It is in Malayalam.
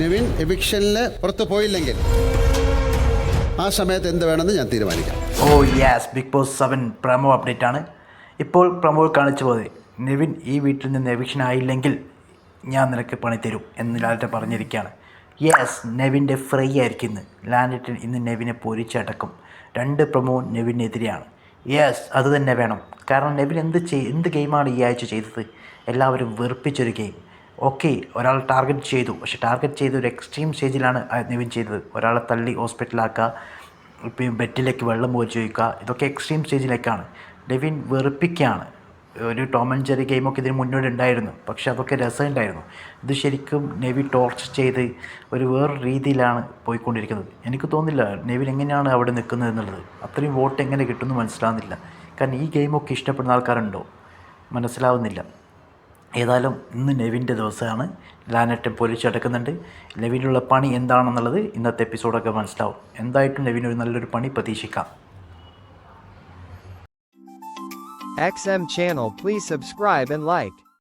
നിവിൻ എവിക്ഷനിൽ പുറത്ത് പോയില്ലെങ്കിൽ ആ സമയത്ത് എന്ത് വേണമെന്ന് ഞാൻ തീരുമാനിക്കാം. ഓ yes Big Boss seven promo update ആണ്. ഇപ്പോൾ പ്രമോ കാണിച്ചു പോയത് നെവിൻ ഈ വീട്ടിൽ നിന്ന് എവിക്ഷൻ ആയില്ലെങ്കിൽ ഞാൻ നിനക്ക് പണി തരും എന്ന് ലാലറ്റ് പറഞ്ഞിരിക്കുകയാണ്. യെസ് നെവിന്റെ ഫ്രൈ ആയിരിക്കും ഇന്ന്. ലാലറ്റൻ ഇന്ന് നെവിനെ പൊരിച്ചടക്കും രണ്ട് പ്രമോ നെവിനെതിരെയാണ്. യെസ് അത് തന്നെ വേണം. കാരണം നെവിൻ എന്ത് ചെയ് എന്ത് ഗെയിമാണ് ഈ ആഴ്ച ചെയ്തത്? എല്ലാവരും വെറുപ്പിച്ചൊരു ഗെയിം ഓക്കെ ഒരാൾ ടാർഗറ്റ് ചെയ്തു. പക്ഷെ ടാർഗറ്റ് ചെയ്ത് ഒരു എക്സ്ട്രീം സ്റ്റേജിലാണ് നിവിൻ ചെയ്തത്. ഒരാളെ തള്ളി ഹോസ്പിറ്റലാക്കുക ഇപ്പം ബെറ്റിലേക്ക് വെള്ളം പോയി ചോദിക്കുക ഇതൊക്കെ എക്സ്ട്രീം സ്റ്റേജിലേക്കാണ്. ലെവിൻ വെറുപ്പിക്കുകയാണ്. ഒരു ടോം ആൻഡ് ജെറി ഗെയിമൊക്കെ ഇതിന് മുന്നോട്ട് ഉണ്ടായിരുന്നു. പക്ഷേ അതൊക്കെ രസമുണ്ടായിരുന്നു. ഇത് ശരിക്കും നെവി ടോർച്ച് ചെയ്ത് ഒരു വേറെ രീതിയിലാണ് പോയിക്കൊണ്ടിരിക്കുന്നത്. എനിക്ക് തോന്നുന്നില്ല നെവിൻ എങ്ങനെയാണ് അവിടെ നിൽക്കുന്നത് എന്നുള്ളത്. അത്രയും വോട്ട് എങ്ങനെ കിട്ടുമെന്ന് മനസ്സിലാവുന്നില്ല. കാരണം ഈ ഗെയിമൊക്കെ ഇഷ്ടപ്പെടുന്ന ആൾക്കാരുണ്ടോ? മനസ്സിലാവുന്നില്ല. ഏതായാലും ഇന്ന് നെവിന്റെ ദിവസമാണ്. ലാനറ്റം പൊലിച്ചടക്കുന്നുണ്ട് നെവിനുള്ള പണി എന്താണെന്നുള്ളത് ഇന്നത്തെ എപ്പിസോഡൊക്കെ മനസ്സിലാവും. എന്തായിട്ടും നെവിന് ഒരു നല്ലൊരു പണി പ്രതീക്ഷിക്കാം. XM channel please subscribe and like.